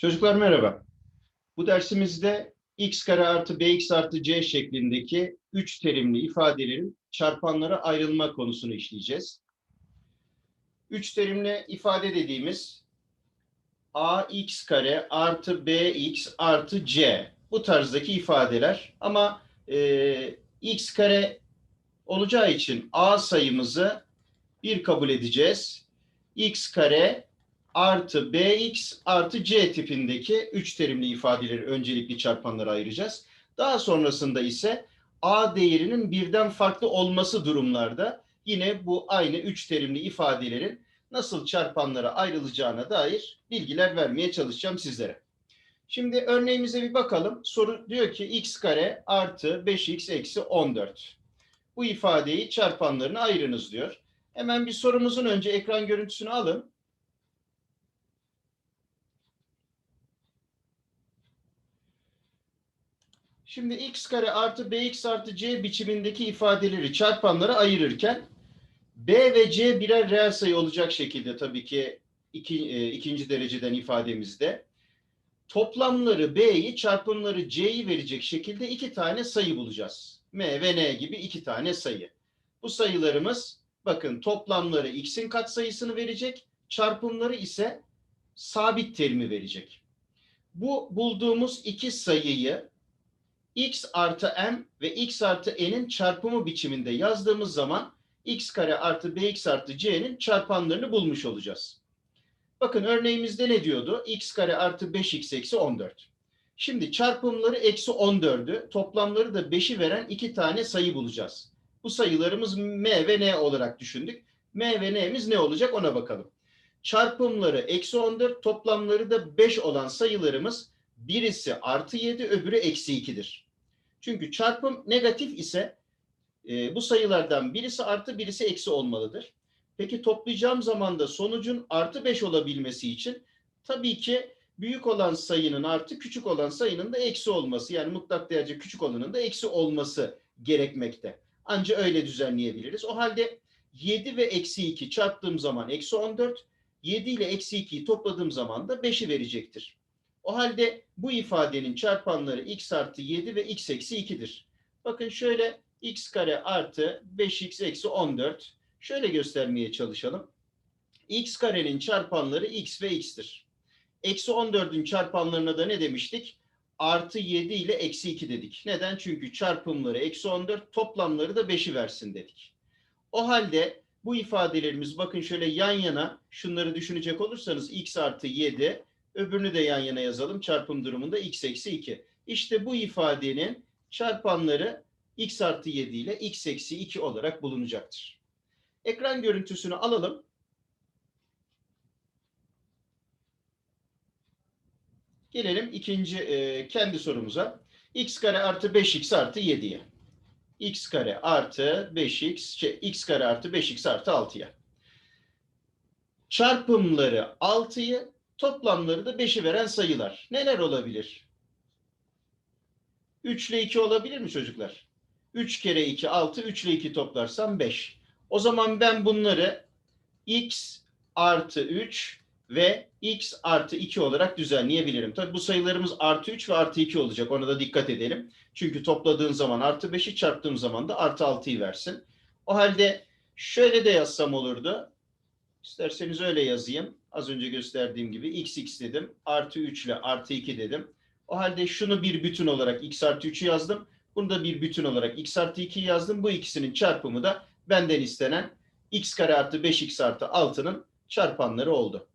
Çocuklar merhaba. Bu dersimizde x kare artı bx artı c şeklindeki üç terimli ifadelerin çarpanlara ayrılma konusunu işleyeceğiz. Üç terimli ifade dediğimiz ax kare artı bx artı c bu tarzdaki ifadeler ama e, x kare olacağı için a sayımızı bir kabul edeceğiz. x kare artı bx artı c tipindeki üç terimli ifadeleri öncelikli çarpanlara ayıracağız. Daha sonrasında ise a değerinin birden farklı olması durumlarda yine bu aynı üç terimli ifadelerin nasıl çarpanlara ayrılacağına dair bilgiler vermeye çalışacağım sizlere. Şimdi örneğimize bir bakalım. Soru diyor ki x kare artı 5x eksi 14. Bu ifadeyi çarpanlarına ayırınız diyor. Hemen bir sorumuzun önce ekran görüntüsünü alın. Şimdi x kare artı bx artı c biçimindeki ifadeleri çarpanlara ayırırken b ve c birer reel sayı olacak şekilde tabii ki iki, e, ikinci dereceden ifademizde toplamları b'yi çarpımları c'yi verecek şekilde iki tane sayı bulacağız. m ve n gibi iki tane sayı. Bu sayılarımız bakın toplamları x'in katsayısını verecek, çarpımları ise sabit terimi verecek. Bu bulduğumuz iki sayıyı x artı m ve x artı n'in çarpımı biçiminde yazdığımız zaman x kare artı bx artı c'nin çarpanlarını bulmuş olacağız. Bakın örneğimizde ne diyordu? x kare artı 5x eksi 14. Şimdi çarpımları eksi 14'ü, toplamları da 5'i veren iki tane sayı bulacağız. Bu sayılarımız m ve n olarak düşündük. m ve n'miz ne olacak ona bakalım. Çarpımları eksi 14, toplamları da 5 olan sayılarımız birisi artı 7, öbürü eksi 2'dir. Çünkü çarpım negatif ise e, bu sayılardan birisi artı birisi eksi olmalıdır. Peki toplayacağım zaman da sonucun artı 5 olabilmesi için tabii ki büyük olan sayının artı küçük olan sayının da eksi olması yani mutlak değerce küçük olanın da eksi olması gerekmekte. Anca öyle düzenleyebiliriz. O halde 7 ve eksi 2 çarptığım zaman eksi 14, 7 ile eksi 2'yi topladığım zaman da 5'i verecektir. O halde bu ifadenin çarpanları x artı 7 ve x eksi 2'dir. Bakın şöyle x kare artı 5x eksi 14. Şöyle göstermeye çalışalım. x karenin çarpanları x ve x'tir. Eksi 14'ün çarpanlarına da ne demiştik? Artı 7 ile eksi 2 dedik. Neden? Çünkü çarpımları eksi 14, toplamları da 5'i versin dedik. O halde bu ifadelerimiz bakın şöyle yan yana şunları düşünecek olursanız x artı 7 Öbürünü de yan yana yazalım. Çarpım durumunda x eksi 2. İşte bu ifadenin çarpanları x artı 7 ile x eksi 2 olarak bulunacaktır. Ekran görüntüsünü alalım. Gelelim ikinci e, kendi sorumuza. x kare artı 5x artı 7'ye. x kare artı 5x, şey, x kare artı 5x artı 6'ya. Çarpımları 6'yı, Toplamları da 5'i veren sayılar. Neler olabilir? 3 ile 2 olabilir mi çocuklar? 3 kere 2 6, 3 ile 2 toplarsam 5. O zaman ben bunları x artı 3 ve x artı 2 olarak düzenleyebilirim. Tabii bu sayılarımız artı 3 ve artı 2 olacak. Ona da dikkat edelim. Çünkü topladığın zaman artı 5'i çarptığım zaman da artı 6'yı versin. O halde şöyle de yazsam olurdu. İsterseniz öyle yazayım. Az önce gösterdiğim gibi x x dedim. Artı 3 ile artı 2 dedim. O halde şunu bir bütün olarak x artı 3'ü yazdım. Bunu da bir bütün olarak x artı 2'yi yazdım. Bu ikisinin çarpımı da benden istenen x kare artı 5x artı 6'nın çarpanları oldu.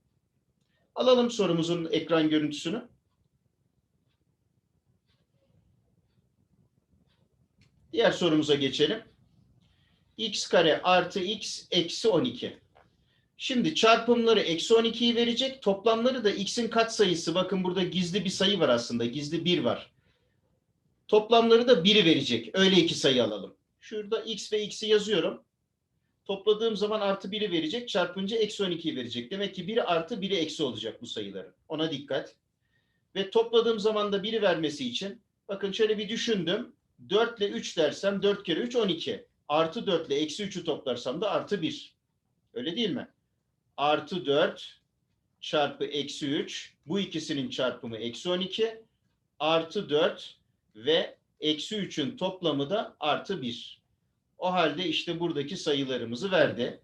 Alalım sorumuzun ekran görüntüsünü. Diğer sorumuza geçelim. x kare artı x eksi 12. Şimdi çarpımları eksi 12'yi verecek. Toplamları da x'in katsayısı. Bakın burada gizli bir sayı var aslında. Gizli 1 var. Toplamları da 1'i verecek. Öyle iki sayı alalım. Şurada x ve x'i yazıyorum. Topladığım zaman artı 1'i verecek. Çarpınca eksi 12'yi verecek. Demek ki biri artı biri eksi olacak bu sayıların. Ona dikkat. Ve topladığım zaman da 1'i vermesi için bakın şöyle bir düşündüm. 4 ile 3 dersem 4 kere 3 12. Artı 4 ile eksi 3'ü toplarsam da artı 1. Öyle değil mi? Artı 4 çarpı eksi 3. Bu ikisinin çarpımı eksi 12 artı 4 ve eksi 3'ün toplamı da artı 1. O halde işte buradaki sayılarımızı verdi.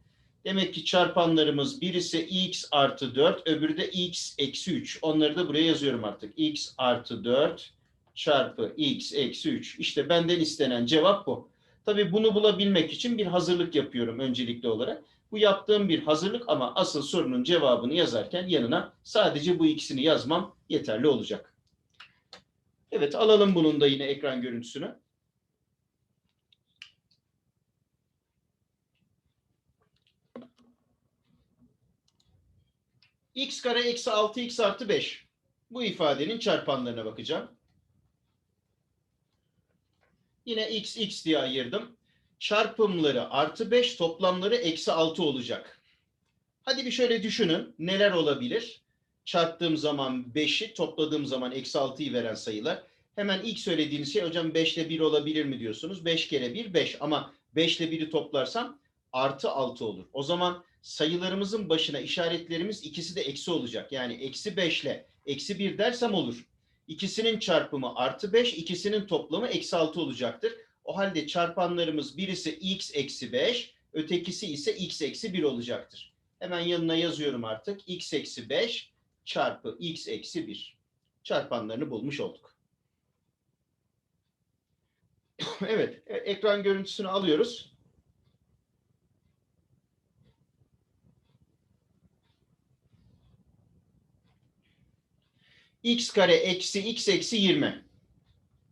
Demek ki çarpanlarımız birisi x artı 4, öbürü de x eksi 3. Onları da buraya yazıyorum artık. x artı 4 çarpı x eksi 3. İşte benden istenen cevap bu. Tabii bunu bulabilmek için bir hazırlık yapıyorum öncelikli olarak. Bu yaptığım bir hazırlık ama asıl sorunun cevabını yazarken yanına sadece bu ikisini yazmam yeterli olacak. Evet alalım bunun da yine ekran görüntüsünü. x kare eksi 6x artı 5. Bu ifadenin çarpanlarına bakacağım. Yine x x diye ayırdım. Çarpımları artı 5, toplamları eksi 6 olacak. Hadi bir şöyle düşünün. Neler olabilir? Çarptığım zaman 5'i, topladığım zaman eksi 6'yı veren sayılar. Hemen ilk söylediğiniz şey hocam 5 ile 1 olabilir mi diyorsunuz. 5 kere 1 5 ama 5 ile 1'i toplarsam artı 6 olur. O zaman sayılarımızın başına işaretlerimiz ikisi de eksi olacak. Yani eksi 5 ile eksi 1 dersem olur. İkisinin çarpımı artı 5, ikisinin toplamı eksi 6 olacaktır. O halde çarpanlarımız birisi x eksi 5, ötekisi ise x eksi 1 olacaktır. Hemen yanına yazıyorum artık. x eksi 5 çarpı x eksi 1. Çarpanlarını bulmuş olduk. evet, e- ekran görüntüsünü alıyoruz. x kare eksi x eksi 20.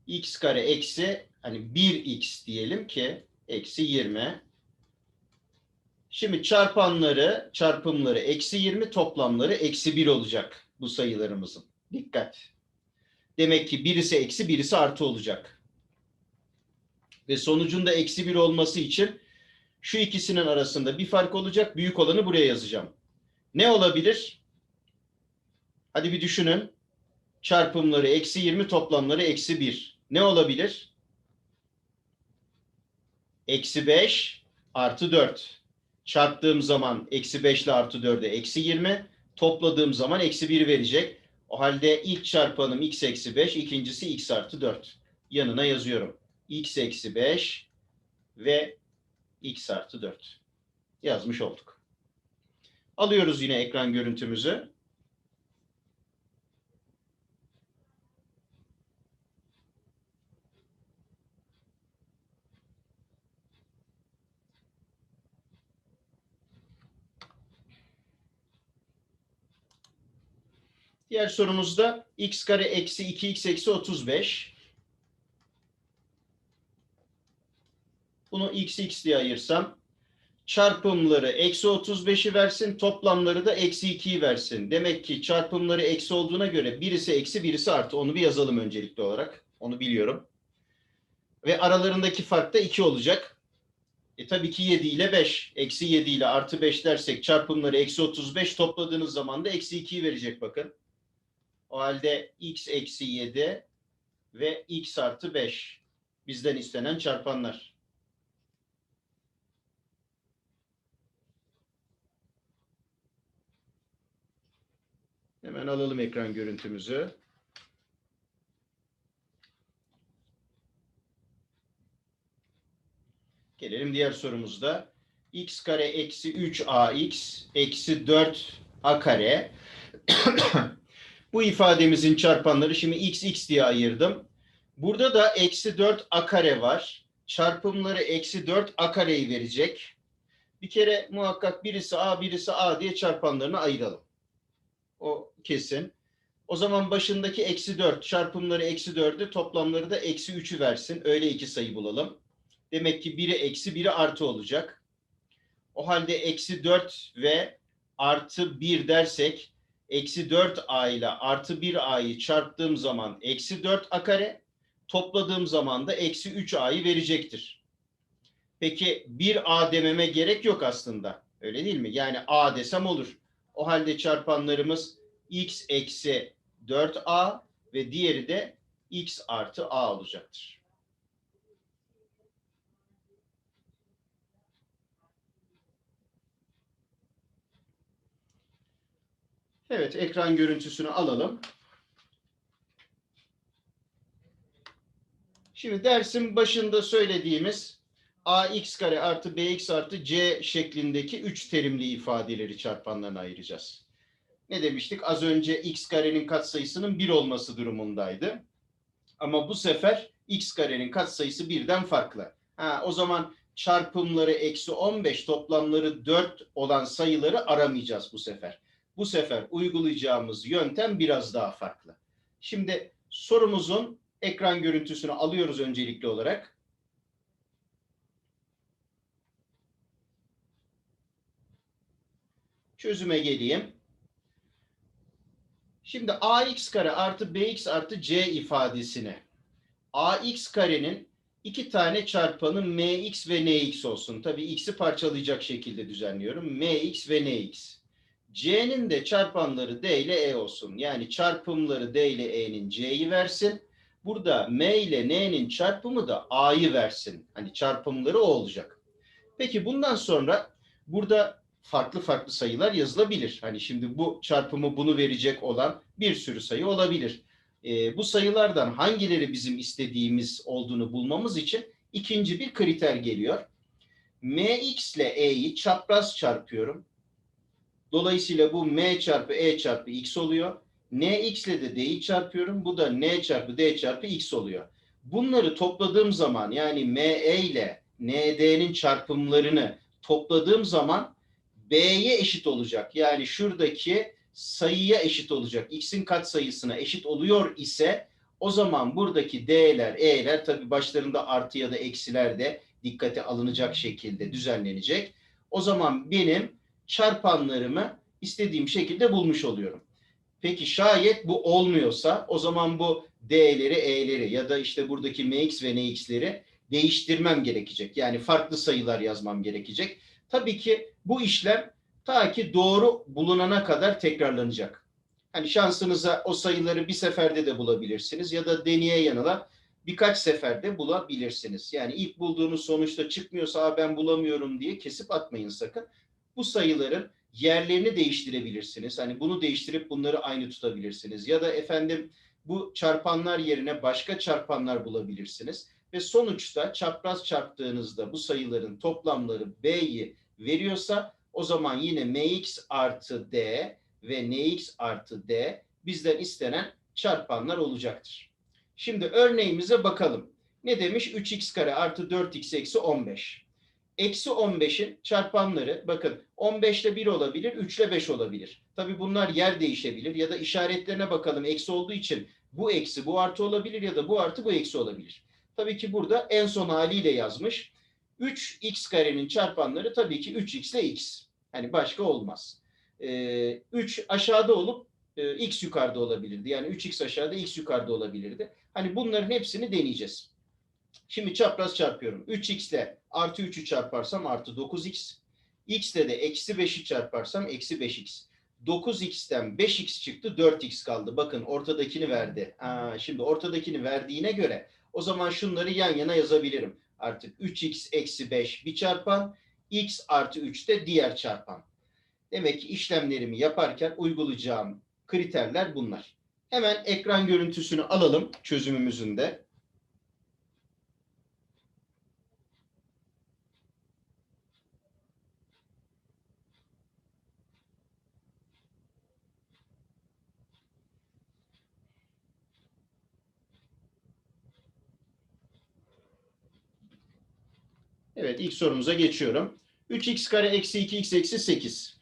x kare eksi hani 1x diyelim ki eksi 20. Şimdi çarpanları, çarpımları eksi 20, toplamları eksi 1 olacak bu sayılarımızın. Dikkat. Demek ki birisi eksi, birisi artı olacak. Ve sonucunda eksi 1 olması için şu ikisinin arasında bir fark olacak. Büyük olanı buraya yazacağım. Ne olabilir? Hadi bir düşünün çarpımları eksi 20 toplamları eksi 1. Ne olabilir? Eksi 5 artı 4. Çarptığım zaman eksi 5 ile artı 4'e eksi 20. Topladığım zaman eksi 1 verecek. O halde ilk çarpanım x eksi 5, ikincisi x artı 4. Yanına yazıyorum. x eksi 5 ve x artı 4. Yazmış olduk. Alıyoruz yine ekran görüntümüzü. Diğer sorumuzda x kare eksi 2x eksi 35. Bunu x x diye ayırsam çarpımları eksi 35'i versin toplamları da eksi 2'yi versin. Demek ki çarpımları eksi olduğuna göre birisi eksi birisi artı onu bir yazalım öncelikli olarak. Onu biliyorum. Ve aralarındaki fark da 2 olacak. E tabii ki 7 ile 5. Eksi 7 ile artı 5 dersek çarpımları eksi 35 topladığınız zaman da eksi 2'yi verecek bakın. O halde x eksi 7 ve x artı 5 bizden istenen çarpanlar. Hemen alalım ekran görüntümüzü. Gelelim diğer sorumuzda. x kare eksi 3ax eksi 4a kare Bu ifademizin çarpanları şimdi x x diye ayırdım. Burada da eksi 4 a kare var. Çarpımları eksi 4 a kareyi verecek. Bir kere muhakkak birisi a birisi a diye çarpanlarını ayıralım. O kesin. O zaman başındaki eksi 4 çarpımları eksi 4'ü toplamları da eksi 3'ü versin. Öyle iki sayı bulalım. Demek ki biri eksi biri artı olacak. O halde eksi 4 ve artı 1 dersek eksi 4a ile artı 1a'yı çarptığım zaman eksi 4a kare topladığım zaman da eksi 3a'yı verecektir. Peki 1a dememe gerek yok aslında. Öyle değil mi? Yani a desem olur. O halde çarpanlarımız x eksi 4a ve diğeri de x artı a olacaktır. Evet, ekran görüntüsünü alalım. Şimdi dersin başında söylediğimiz ax kare artı bx artı c şeklindeki üç terimli ifadeleri çarpanlarına ayıracağız. Ne demiştik? Az önce x karenin katsayısının 1 olması durumundaydı. Ama bu sefer x karenin katsayısı birden farklı. Ha, o zaman çarpımları eksi 15 toplamları 4 olan sayıları aramayacağız bu sefer. Bu sefer uygulayacağımız yöntem biraz daha farklı. Şimdi sorumuzun ekran görüntüsünü alıyoruz öncelikli olarak. Çözüme geleyim. Şimdi ax kare artı bx artı c ifadesini ax karenin iki tane çarpanı mx ve nx olsun. Tabii x'i parçalayacak şekilde düzenliyorum. mx ve nx. C'nin de çarpanları D ile E olsun. Yani çarpımları D ile E'nin C'yi versin. Burada M ile N'nin çarpımı da A'yı versin. Hani çarpımları o olacak. Peki bundan sonra burada farklı farklı sayılar yazılabilir. Hani şimdi bu çarpımı bunu verecek olan bir sürü sayı olabilir. Ee, bu sayılardan hangileri bizim istediğimiz olduğunu bulmamız için ikinci bir kriter geliyor. Mx ile E'yi çapraz çarpıyorum. Dolayısıyla bu m çarpı e çarpı x oluyor. nx ile de d'yi çarpıyorum. Bu da n çarpı d çarpı x oluyor. Bunları topladığım zaman yani me ile nd'nin çarpımlarını topladığım zaman b'ye eşit olacak. Yani şuradaki sayıya eşit olacak. x'in katsayısına eşit oluyor ise o zaman buradaki d'ler, e'ler tabi başlarında artı ya da eksiler de dikkate alınacak şekilde düzenlenecek. O zaman benim çarpanlarımı istediğim şekilde bulmuş oluyorum. Peki şayet bu olmuyorsa o zaman bu D'leri, E'leri ya da işte buradaki MX ve NX'leri değiştirmem gerekecek. Yani farklı sayılar yazmam gerekecek. Tabii ki bu işlem ta ki doğru bulunana kadar tekrarlanacak. Hani şansınıza o sayıları bir seferde de bulabilirsiniz ya da deneye yanıla birkaç seferde bulabilirsiniz. Yani ilk bulduğunuz sonuçta çıkmıyorsa ben bulamıyorum diye kesip atmayın sakın bu sayıların yerlerini değiştirebilirsiniz. Hani bunu değiştirip bunları aynı tutabilirsiniz. Ya da efendim bu çarpanlar yerine başka çarpanlar bulabilirsiniz. Ve sonuçta çapraz çarptığınızda bu sayıların toplamları B'yi veriyorsa o zaman yine Mx artı D ve Nx artı D bizden istenen çarpanlar olacaktır. Şimdi örneğimize bakalım. Ne demiş? 3x kare artı 4x eksi 15. Eksi 15'in çarpanları bakın 15 ile 1 olabilir, 3 ile 5 olabilir. Tabi bunlar yer değişebilir ya da işaretlerine bakalım eksi olduğu için bu eksi bu artı olabilir ya da bu artı bu eksi olabilir. Tabii ki burada en son haliyle yazmış. 3x karenin çarpanları tabii ki 3x ile x. Hani başka olmaz. Ee, 3 aşağıda olup e, x yukarıda olabilirdi. Yani 3x aşağıda x yukarıda olabilirdi. Hani bunların hepsini deneyeceğiz. Şimdi çapraz çarpıyorum. 3x ile artı 3'ü çarparsam artı 9x. x ile de eksi 5'i çarparsam eksi 5x. 9x'ten 5x çıktı 4x kaldı. Bakın ortadakini verdi. Aa, şimdi ortadakini verdiğine göre o zaman şunları yan yana yazabilirim. Artık 3x eksi 5 bir çarpan. x artı 3 de diğer çarpan. Demek ki işlemlerimi yaparken uygulayacağım kriterler bunlar. Hemen ekran görüntüsünü alalım çözümümüzün de. Evet ilk sorumuza geçiyorum. 3x kare eksi 2x eksi 8.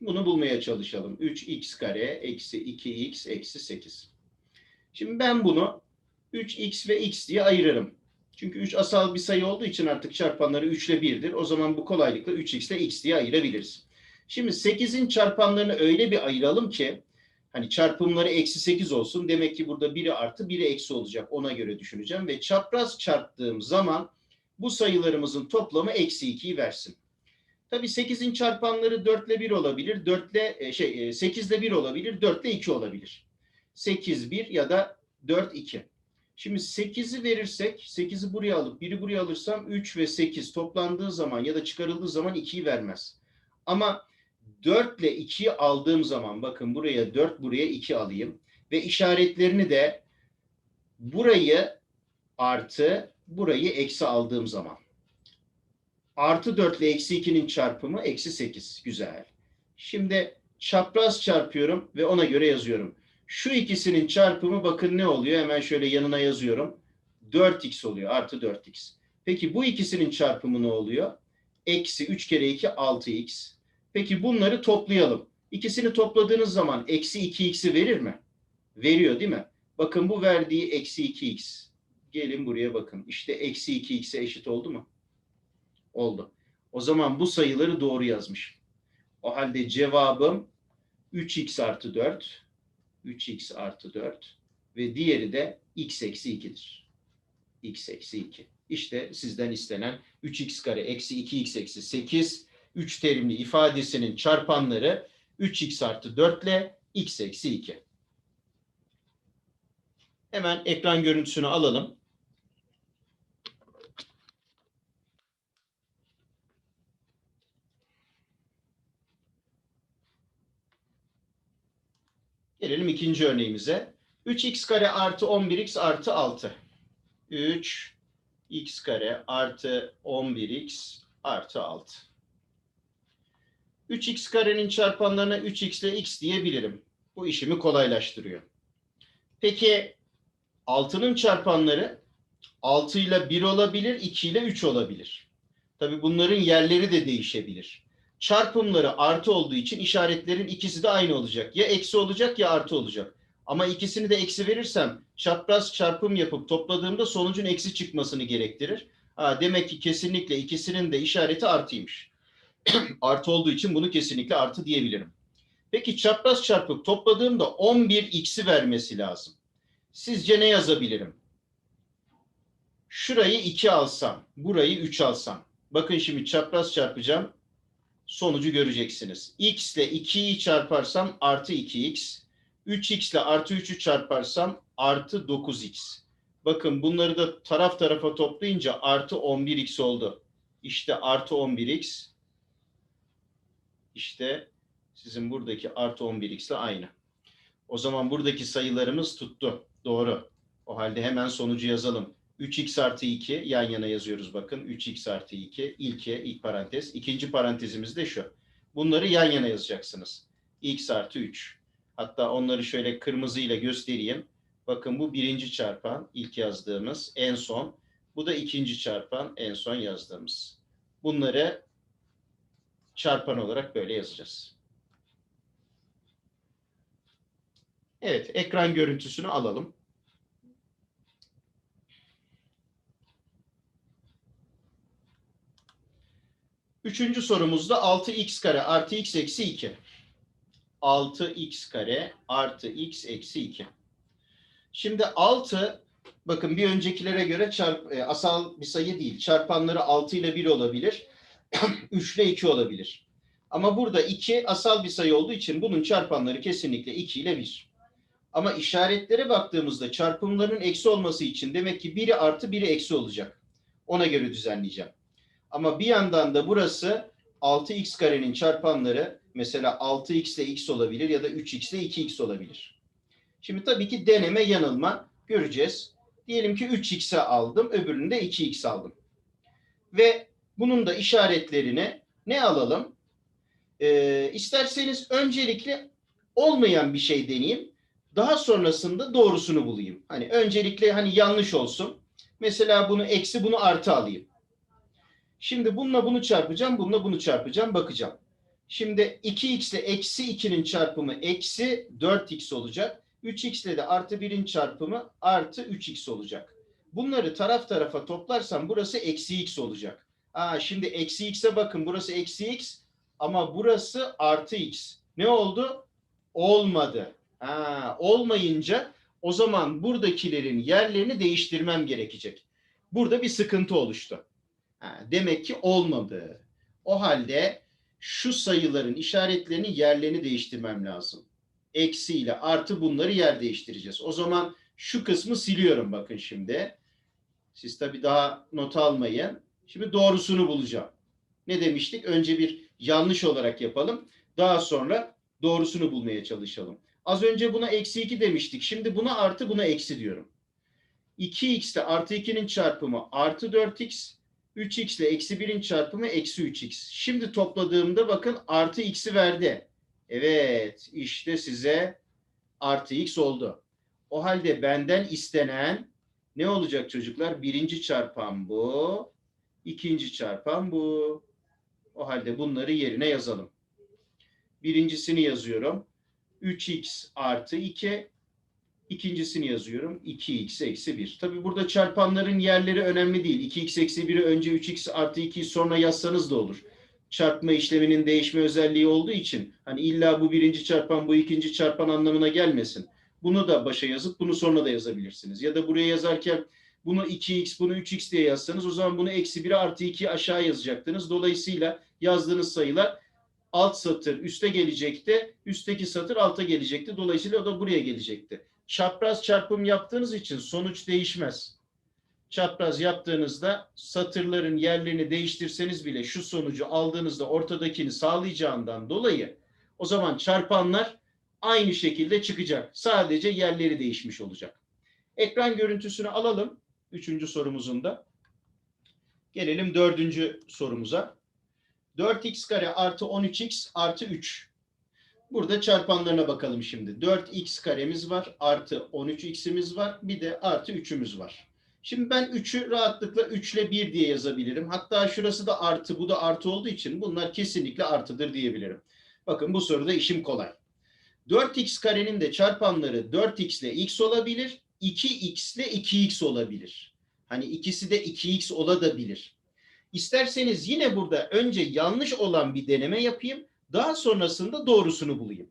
Bunu bulmaya çalışalım. 3x kare eksi 2x eksi 8. Şimdi ben bunu 3x ve x diye ayırırım. Çünkü 3 asal bir sayı olduğu için artık çarpanları 3 ile 1'dir. O zaman bu kolaylıkla 3x ile x diye ayırabiliriz. Şimdi 8'in çarpanlarını öyle bir ayıralım ki hani çarpımları eksi 8 olsun. Demek ki burada biri artı biri eksi olacak. Ona göre düşüneceğim. Ve çapraz çarptığım zaman bu sayılarımızın toplamı eksi 2'yi versin. Tabii 8'in çarpanları 4 ile 1 olabilir. 4 ile şey 8 ile 1 olabilir. 4 ile 2 olabilir. 8 1 ya da 4 2. Şimdi 8'i verirsek 8'i buraya alıp 1'i buraya alırsam 3 ve 8 toplandığı zaman ya da çıkarıldığı zaman 2'yi vermez. Ama 4 ile 2'yi aldığım zaman bakın buraya 4 buraya 2 alayım ve işaretlerini de burayı artı burayı eksi aldığım zaman artı 4 ile eksi 2'nin çarpımı eksi 8. Güzel. Şimdi çapraz çarpıyorum ve ona göre yazıyorum. Şu ikisinin çarpımı bakın ne oluyor? Hemen şöyle yanına yazıyorum. 4x oluyor. Artı 4x. Peki bu ikisinin çarpımı ne oluyor? Eksi 3 kere 2 6x. Peki bunları toplayalım. İkisini topladığınız zaman eksi 2x'i verir mi? Veriyor değil mi? Bakın bu verdiği eksi 2x. Gelin buraya bakın. İşte eksi 2x'e eşit oldu mu? Oldu. O zaman bu sayıları doğru yazmış. O halde cevabım 3x artı 4. 3x artı 4. Ve diğeri de x eksi 2'dir. x eksi 2. İşte sizden istenen 3x kare eksi 2x eksi 8 3 terimli ifadesinin çarpanları 3x artı 4 ile x eksi 2. Hemen ekran görüntüsünü alalım. Gelelim ikinci örneğimize. 3x kare artı 11x artı 6. 3 x kare artı 11x artı 6. 3x karenin çarpanlarına 3x ile x diyebilirim. Bu işimi kolaylaştırıyor. Peki 6'nın çarpanları 6 ile 1 olabilir, 2 ile 3 olabilir. Tabi bunların yerleri de değişebilir. Çarpımları artı olduğu için işaretlerin ikisi de aynı olacak. Ya eksi olacak ya artı olacak. Ama ikisini de eksi verirsem çapraz çarpım yapıp topladığımda sonucun eksi çıkmasını gerektirir. Ha, demek ki kesinlikle ikisinin de işareti artıymış. artı olduğu için bunu kesinlikle artı diyebilirim. Peki çapraz çarpıp topladığımda 11x'i vermesi lazım. Sizce ne yazabilirim? Şurayı 2 alsam, burayı 3 alsam. Bakın şimdi çapraz çarpacağım. Sonucu göreceksiniz. x ile 2'yi çarparsam artı 2x. 3x ile artı 3'ü çarparsam artı 9x. Bakın bunları da taraf tarafa toplayınca artı 11x oldu. İşte artı 11x. İşte sizin buradaki artı 11x ile aynı. O zaman buradaki sayılarımız tuttu. Doğru. O halde hemen sonucu yazalım. 3x artı 2 yan yana yazıyoruz bakın. 3x artı 2 ilke ilk parantez. İkinci parantezimiz de şu. Bunları yan yana yazacaksınız. x artı 3. Hatta onları şöyle kırmızıyla göstereyim. Bakın bu birinci çarpan ilk yazdığımız en son. Bu da ikinci çarpan en son yazdığımız. Bunları çarpan olarak böyle yazacağız. Evet, ekran görüntüsünü alalım. Üçüncü sorumuzda 6x kare artı x eksi 2. 6x kare artı x eksi 2. Şimdi 6 bakın bir öncekilere göre çarp, e, asal bir sayı değil. Çarpanları 6 ile 1 olabilir. 3 ile 2 olabilir. Ama burada 2 asal bir sayı olduğu için bunun çarpanları kesinlikle 2 ile 1. Ama işaretlere baktığımızda çarpımların eksi olması için demek ki biri artı biri eksi olacak. Ona göre düzenleyeceğim. Ama bir yandan da burası 6x karenin çarpanları mesela 6x ile x olabilir ya da 3x ile 2x olabilir. Şimdi tabii ki deneme yanılma göreceğiz. Diyelim ki 3x'e aldım, öbürünü de 2x aldım. Ve bunun da işaretlerine ne alalım? Ee, isterseniz öncelikle olmayan bir şey deneyeyim. Daha sonrasında doğrusunu bulayım. Hani öncelikle hani yanlış olsun. Mesela bunu eksi bunu artı alayım. Şimdi bununla bunu çarpacağım, bununla bunu çarpacağım, bakacağım. Şimdi 2x ile eksi 2'nin çarpımı eksi 4x olacak. 3x ile de artı 1'in çarpımı artı 3x olacak. Bunları taraf tarafa toplarsam burası eksi x olacak. Aa, şimdi eksi x'e bakın burası eksi x ama burası artı x. Ne oldu? Olmadı. Ha, olmayınca o zaman buradakilerin yerlerini değiştirmem gerekecek. Burada bir sıkıntı oluştu. Demek ki olmadı. O halde şu sayıların işaretlerini yerlerini değiştirmem lazım. Eksi ile artı bunları yer değiştireceğiz. O zaman şu kısmı siliyorum bakın şimdi. Siz tabii daha not almayın. Şimdi doğrusunu bulacağım. Ne demiştik? Önce bir yanlış olarak yapalım. Daha sonra doğrusunu bulmaya çalışalım. Az önce buna eksi 2 demiştik. Şimdi buna artı buna eksi diyorum. 2x ile artı 2'nin çarpımı artı 4x. 3x ile eksi 1'in çarpımı eksi 3x. Şimdi topladığımda bakın artı x'i verdi. Evet işte size artı x oldu. O halde benden istenen ne olacak çocuklar? Birinci çarpan bu. ikinci çarpan bu. O halde bunları yerine yazalım. Birincisini yazıyorum. 3x artı 2. İkincisini yazıyorum. 2x eksi 1. Tabi burada çarpanların yerleri önemli değil. 2x eksi 1'i önce 3x artı 2'yi sonra yazsanız da olur. Çarpma işleminin değişme özelliği olduğu için hani illa bu birinci çarpan bu ikinci çarpan anlamına gelmesin. Bunu da başa yazıp bunu sonra da yazabilirsiniz. Ya da buraya yazarken bunu 2x bunu 3x diye yazsanız o zaman bunu eksi 1'e artı 2'yi aşağı yazacaktınız. Dolayısıyla yazdığınız sayılar alt satır üste gelecekti. Üstteki satır alta gelecekti. Dolayısıyla o da buraya gelecekti. Çapraz çarpım yaptığınız için sonuç değişmez. Çapraz yaptığınızda satırların yerlerini değiştirseniz bile şu sonucu aldığınızda ortadakini sağlayacağından dolayı o zaman çarpanlar aynı şekilde çıkacak. Sadece yerleri değişmiş olacak. Ekran görüntüsünü alalım. Üçüncü sorumuzun da. Gelelim dördüncü sorumuza. 4x kare artı 13x artı 3. Burada çarpanlarına bakalım şimdi. 4x karemiz var. Artı 13x'imiz var. Bir de artı 3'ümüz var. Şimdi ben 3'ü rahatlıkla 3 ile 1 diye yazabilirim. Hatta şurası da artı, bu da artı olduğu için bunlar kesinlikle artıdır diyebilirim. Bakın bu soruda işim kolay. 4x karenin de çarpanları 4x ile x olabilir. 2x ile 2x olabilir. Hani ikisi de 2x olabilir. İsterseniz yine burada önce yanlış olan bir deneme yapayım. Daha sonrasında doğrusunu bulayım.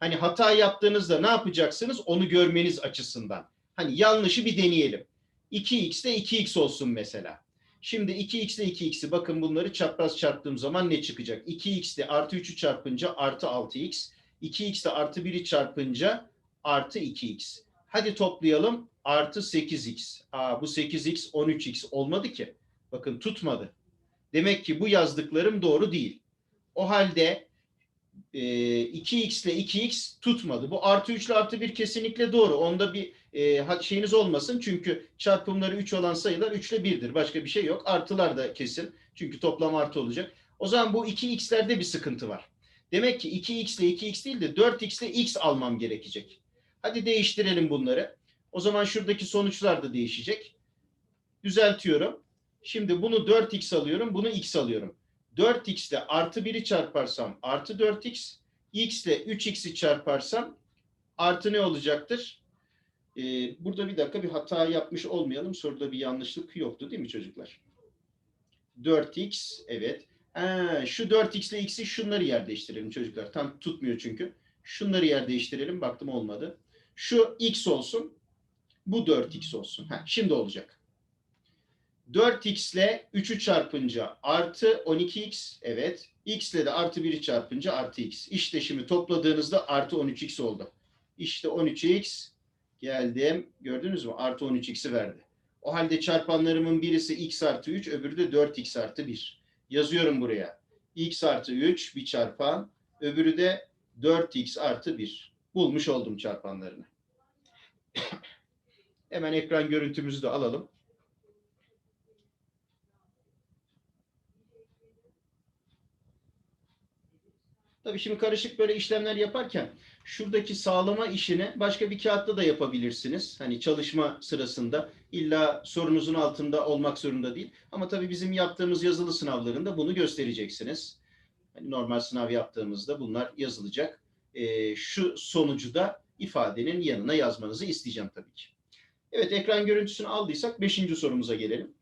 Hani hata yaptığınızda ne yapacaksınız onu görmeniz açısından. Hani yanlışı bir deneyelim. 2x de 2x olsun mesela. Şimdi 2x ile 2x'i bakın bunları çapraz çarptığım zaman ne çıkacak? 2x de artı 3'ü çarpınca artı 6x. 2x de artı 1'i çarpınca artı 2x. Hadi toplayalım. Artı 8x. Aa, bu 8x 13x olmadı ki. Bakın tutmadı. Demek ki bu yazdıklarım doğru değil. O halde e, 2x ile 2x tutmadı. Bu artı 3 ile artı 1 kesinlikle doğru. Onda bir e, şeyiniz olmasın. Çünkü çarpımları 3 olan sayılar 3 ile 1'dir. Başka bir şey yok. Artılar da kesin. Çünkü toplam artı olacak. O zaman bu 2x'lerde bir sıkıntı var. Demek ki 2x ile 2x değil de 4x ile x almam gerekecek. Hadi değiştirelim bunları. O zaman şuradaki sonuçlar da değişecek. Düzeltiyorum. Şimdi bunu 4x alıyorum, bunu x alıyorum. 4x ile artı 1'i çarparsam artı 4x, x ile 3x'i çarparsam artı ne olacaktır? Ee, burada bir dakika bir hata yapmış olmayalım. Soruda bir yanlışlık yoktu değil mi çocuklar? 4x, evet. Ha, şu 4x ile x'i şunları yer değiştirelim çocuklar. Tam tutmuyor çünkü. Şunları yer değiştirelim. Baktım olmadı. Şu x olsun. Bu 4x olsun. Ha, şimdi olacak. 4x ile 3'ü çarpınca artı 12x. Evet. x ile de artı 1'i çarpınca artı x. İşte şimdi topladığınızda artı 13x oldu. İşte 13x geldim. Gördünüz mü? Artı 13x'i verdi. O halde çarpanlarımın birisi x artı 3, öbürü de 4x artı 1. Yazıyorum buraya. x artı 3 bir çarpan, öbürü de 4x artı 1. Bulmuş oldum çarpanlarını. Hemen ekran görüntümüzü de alalım. Tabii şimdi karışık böyle işlemler yaparken şuradaki sağlama işini başka bir kağıtta da yapabilirsiniz. Hani çalışma sırasında illa sorunuzun altında olmak zorunda değil. Ama tabii bizim yaptığımız yazılı sınavlarında bunu göstereceksiniz. Hani normal sınav yaptığımızda bunlar yazılacak. Ee, şu sonucu da ifadenin yanına yazmanızı isteyeceğim tabii ki. Evet ekran görüntüsünü aldıysak 5. sorumuza gelelim.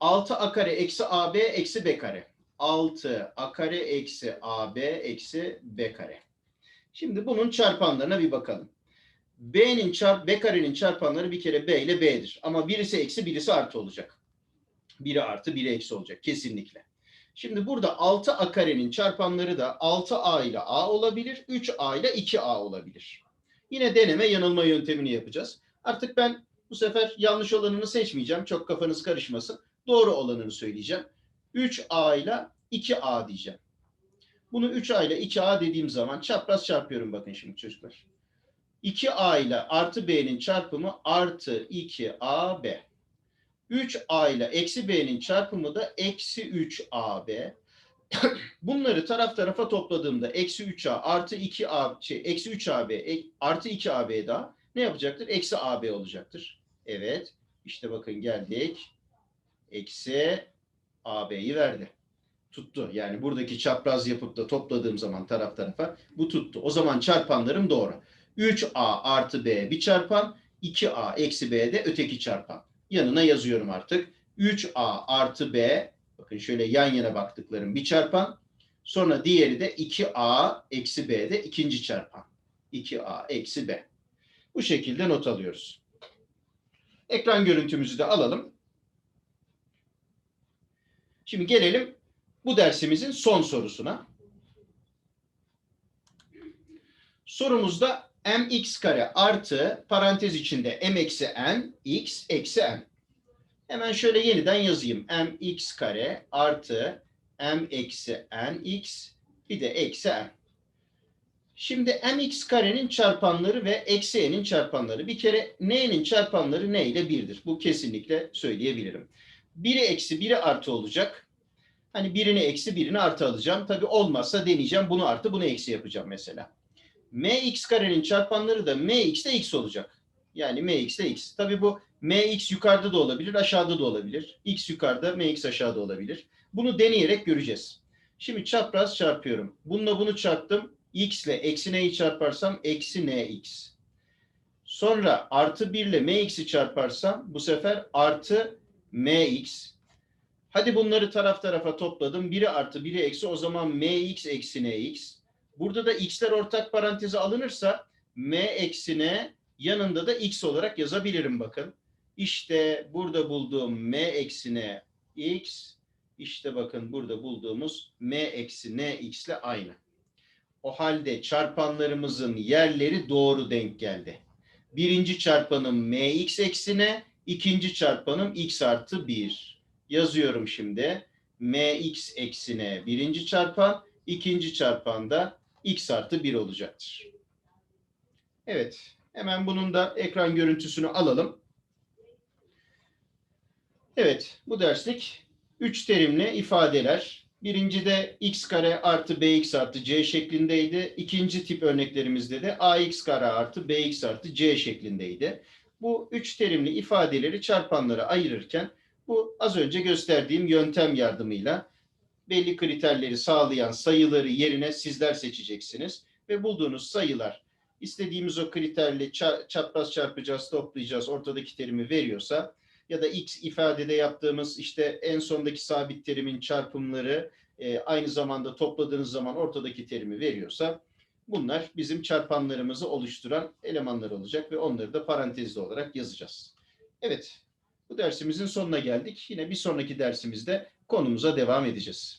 6a kare eksi ab eksi b kare. 6 a kare eksi ab eksi b kare. Şimdi bunun çarpanlarına bir bakalım. B'nin çarp B karenin çarpanları bir kere B ile B'dir. Ama birisi eksi birisi artı olacak. Biri artı biri eksi olacak kesinlikle. Şimdi burada 6 a karenin çarpanları da 6a ile a olabilir, 3a ile 2a olabilir. Yine deneme yanılma yöntemini yapacağız. Artık ben bu sefer yanlış olanını seçmeyeceğim. Çok kafanız karışmasın. Doğru olanını söyleyeceğim. 3a ile 2a diyeceğim. Bunu 3A ile 2A dediğim zaman çapraz çarpıyorum bakın şimdi çocuklar. 2A ile artı B'nin çarpımı artı 2AB. 3A ile eksi B'nin çarpımı da eksi 3AB. Bunları taraf tarafa topladığımda eksi 3A artı 2A şey, eksi 3AB e- artı 2AB daha ne yapacaktır? Eksi AB olacaktır. Evet. İşte bakın geldik. Eksi AB'yi verdi. Tuttu. Yani buradaki çapraz yapıp da topladığım zaman taraf tarafa bu tuttu. O zaman çarpanlarım doğru. 3A artı B bir çarpan, 2A eksi B de öteki çarpan. Yanına yazıyorum artık. 3A artı B, bakın şöyle yan yana baktıklarım bir çarpan. Sonra diğeri de 2A eksi B de ikinci çarpan. 2A eksi B. Bu şekilde not alıyoruz. Ekran görüntümüzü de alalım. Şimdi gelelim bu dersimizin son sorusuna. Sorumuzda mx kare artı parantez içinde m eksi n x eksi n. Hemen şöyle yeniden yazayım. mx kare artı m eksi n x bir de eksi n. Şimdi mx karenin çarpanları ve eksi n'in çarpanları. Bir kere n'nin çarpanları n ile birdir. Bu kesinlikle söyleyebilirim. Biri eksi biri artı olacak. Hani birini eksi birini artı alacağım. Tabii olmazsa deneyeceğim. Bunu artı bunu eksi yapacağım mesela. mx karenin çarpanları da mx de x olacak. Yani mx de x. Tabii bu mx yukarıda da olabilir, aşağıda da olabilir. x yukarıda, mx aşağıda olabilir. Bunu deneyerek göreceğiz. Şimdi çapraz çarpıyorum. Bununla bunu çarptım. x ile eksi n'yi çarparsam eksi nx. Sonra artı 1 ile mx'i çarparsam bu sefer artı mx. Hadi bunları taraf tarafa topladım. Biri artı biri eksi o zaman mx eksi nx. Burada da x'ler ortak paranteze alınırsa m eksi n yanında da x olarak yazabilirim bakın. İşte burada bulduğum m eksi n x işte bakın burada bulduğumuz m eksi n x ile aynı. O halde çarpanlarımızın yerleri doğru denk geldi. Birinci çarpanım mx eksi n, ikinci çarpanım x artı 1 yazıyorum şimdi. mx eksi n birinci çarpan, ikinci çarpan da x artı 1 olacaktır. Evet, hemen bunun da ekran görüntüsünü alalım. Evet, bu derslik 3 terimli ifadeler. Birincide x kare artı bx artı c şeklindeydi. İkinci tip örneklerimizde de ax kare artı bx artı c şeklindeydi. Bu üç terimli ifadeleri çarpanlara ayırırken bu az önce gösterdiğim yöntem yardımıyla belli kriterleri sağlayan sayıları yerine sizler seçeceksiniz ve bulduğunuz sayılar istediğimiz o kriterle ça- çapraz çarpacağız, toplayacağız, ortadaki terimi veriyorsa ya da x ifadede yaptığımız işte en sondaki sabit terimin çarpımları e, aynı zamanda topladığınız zaman ortadaki terimi veriyorsa bunlar bizim çarpanlarımızı oluşturan elemanlar olacak ve onları da parantezli olarak yazacağız. Evet, bu dersimizin sonuna geldik. Yine bir sonraki dersimizde konumuza devam edeceğiz.